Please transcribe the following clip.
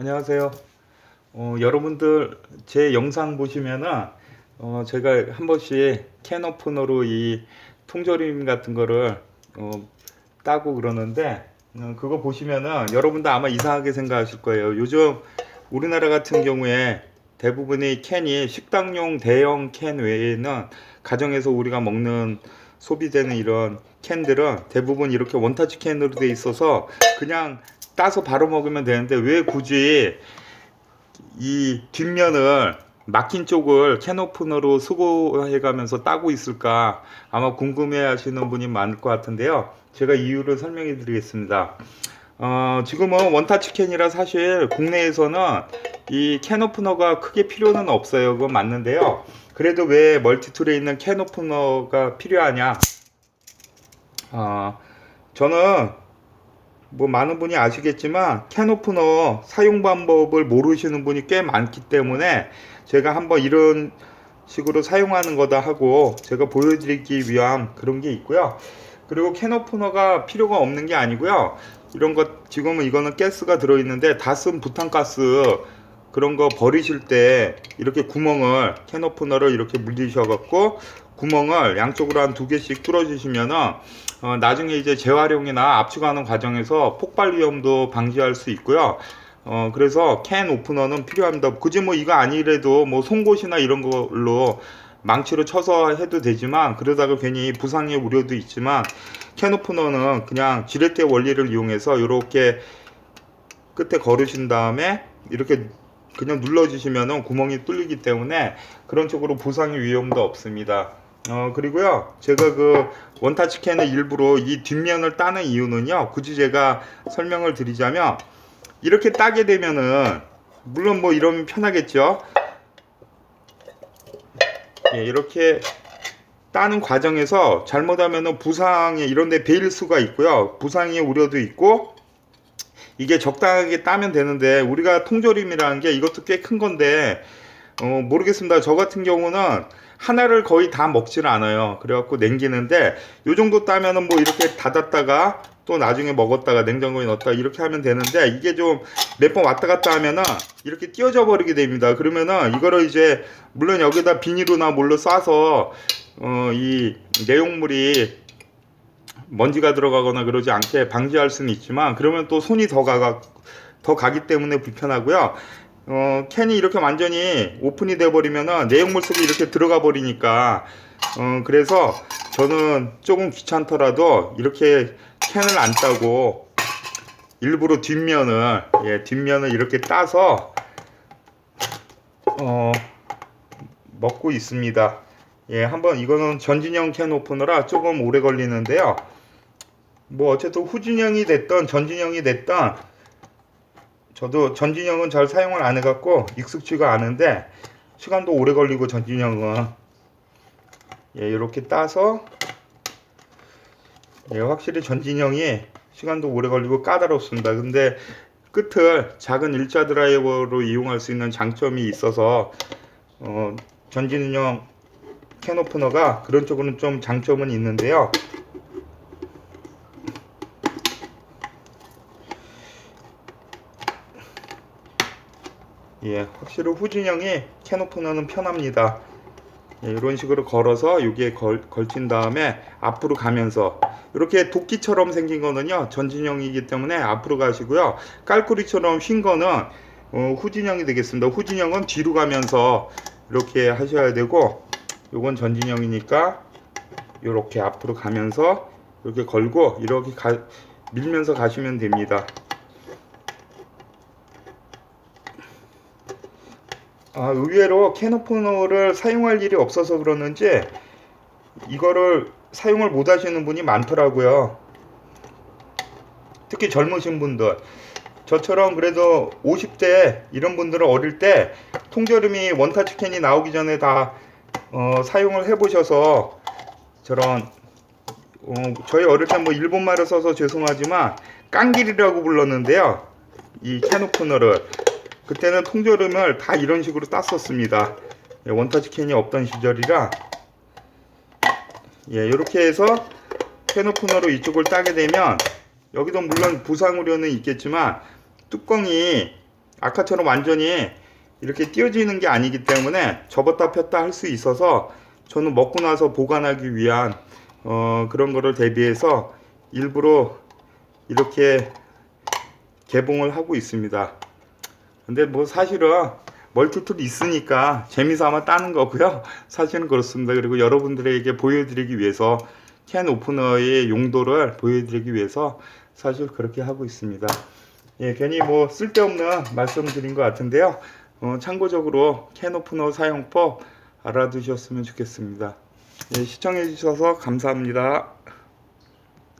안녕하세요. 어, 여러분들 제 영상 보시면은 어, 제가 한 번씩 캔 오프너로 이 통조림 같은 거를 어, 따고 그러는데 어, 그거 보시면은 여러분도 아마 이상하게 생각하실 거예요. 요즘 우리나라 같은 경우에 대부분의 캔이 식당용 대형 캔 외에는 가정에서 우리가 먹는 소비되는 이런 캔들은 대부분 이렇게 원타치 캔으로 돼 있어서 그냥 따서 바로 먹으면 되는데 왜 굳이 이 뒷면을 막힌 쪽을 캔 오프너로 수거해가면서 따고 있을까 아마 궁금해 하시는 분이 많을 것 같은데요. 제가 이유를 설명해 드리겠습니다. 어, 지금은 원타치 캔이라 사실 국내에서는 이 캔 오프너가 크게 필요는 없어요. 그건 맞는데요. 그래도 왜 멀티툴에 있는 캔 오프너가 필요하냐? 어, 저는 뭐 많은 분이 아시겠지만 캔 오프너 사용 방법을 모르시는 분이 꽤 많기 때문에 제가 한번 이런 식으로 사용하는 거다 하고 제가 보여드리기 위한 그런 게 있고요. 그리고 캔 오프너가 필요가 없는 게 아니고요. 이런 것 지금은 이거는 가스가 들어있는데 다 쓴 부탄가스 그런 거 버리실 때 이렇게 구멍을 캔 오프너를 이렇게 물리셔 갖고 구멍을 양쪽으로 한 두 개씩 뚫어 주시면은 어, 나중에 이제 재활용이나 압축하는 과정에서 폭발 위험도 방지할 수 있고요. 어, 그래서 캔 오프너는 필요합니다. 굳이 뭐 이거 아니래도 뭐 송곳이나 이런 걸로 망치로 쳐서 해도 되지만 그러다가 괜히 부상의 우려도 있지만 캔 오프너는 그냥 지렛대 원리를 이용해서 이렇게 끝에 걸으신 다음에 이렇게 그냥 눌러주시면은 구멍이 뚫리기 때문에 그런 쪽으로 부상의 위험도 없습니다. 어 그리고요 제가 그 원타치 캔을 일부러 이 뒷면을 따는 이유는요 굳이 제가 설명을 드리자면 이렇게 따게 되면은 물론 뭐 이러면 편하겠죠 예, 이렇게 따는 과정에서 잘못하면은 부상에 이런데 베일 수가 있고요 부상의 우려도 있고 이게 적당하게 따면 되는데 우리가 통조림이라는 게 이것도 꽤 큰 건데 어, 모르겠습니다. 저 같은 경우는 하나를 거의 다 먹지는 않아요. 그래갖고 냉기는데 요 정도 따면은 뭐 이렇게 닫았다가 또 나중에 먹었다가 냉장고에 넣었다가 이렇게 하면 되는데 이게 좀 몇 번 왔다 갔다 하면은 이렇게 띄어져 버리게 됩니다. 그러면은 이거를 이제 물론 여기다 비닐로나 뭘로 싸서 어, 이 내용물이 먼지가 들어가거나 그러지 않게 방지할 수는 있지만 그러면 또 손이 더 가가 더 가기 때문에 불편하고요. 어, 캔이 이렇게 완전히 오픈이 돼 버리면은 내용물 속에 이렇게 들어가 버리니까 어, 그래서 저는 조금 귀찮더라도 이렇게 캔을 안 따고 일부러 뒷면을 예, 뒷면을 이렇게 따서 어, 먹고 있습니다. 예, 한번 이거는 전진형 캔 오프너라 조금 오래 걸리는데요. 뭐 어쨌든 후진형이 됐던 전진형이 됐던 저도 전진형은 잘 사용을 안 해갖고 익숙지가 않은데 시간도 오래 걸리고 전진형은 예, 이렇게 따서 예, 확실히 전진형이 시간도 오래 걸리고 까다롭습니다. 근데 끝을 작은 일자 드라이버로 이용할 수 있는 장점이 있어서 어, 전진형 캔 오프너가 그런 쪽으로는 좀 장점은 있는데요. 예, 확실히 후진형이 캔 오프너는 편합니다. 예, 이런 식으로 걸어서 여기에 걸, 걸친 다음에 앞으로 가면서 이렇게 도끼처럼 생긴 거는요 전진형이기 때문에 앞으로 가시고요 깔꾸리처럼 휜 거는 어, 후진형이 되겠습니다. 후진형은 뒤로 가면서 이렇게 하셔야 되고 요건 전진형이니까 이렇게 앞으로 가면서 이렇게 걸고 이렇게 가, 밀면서 가시면 됩니다. 아, 의외로 캔오프너를 사용할 일이 없어서 그러는지 이거를 사용을 못 하시는 분이 많더라고요. 특히 젊으신 분들. 저처럼 그래도 50대 이런 분들은 어릴 때 통조림이 원타치 캔이 나오기 전에 다 어, 사용을 해보셔서 저런 어, 저희 어릴 때 뭐 일본말을 써서 죄송하지만 깡길이라고 불렀는데요. 이 캔오프너를 그때는 통조림을 다 이런 식으로 땄었습니다. 예, 원타치 캔이 없던 시절이라 예, 이렇게 해서 캔 오프너로 이쪽을 따게 되면 여기도 물론 부상 우려는 있겠지만 뚜껑이 아까처럼 완전히 이렇게 띄어지는 게 아니기 때문에 접었다 폈다 할 수 있어서 저는 먹고 나서 보관하기 위한 어, 그런 거를 대비해서 일부러 이렇게 개봉을 하고 있습니다. 근데 뭐 사실은 멀티툴 있으니까 재미삼아 따는 거고요. 사실은 그렇습니다. 그리고 여러분들에게 보여드리기 위해서 캔 오프너의 용도를 보여드리기 위해서 사실 그렇게 하고 있습니다. 예, 괜히 뭐 쓸데없는 말씀 드린 것 같은데요. 어, 참고적으로 캔 오프너 사용법 알아두셨으면 좋겠습니다. 예, 시청해 주셔서 감사합니다.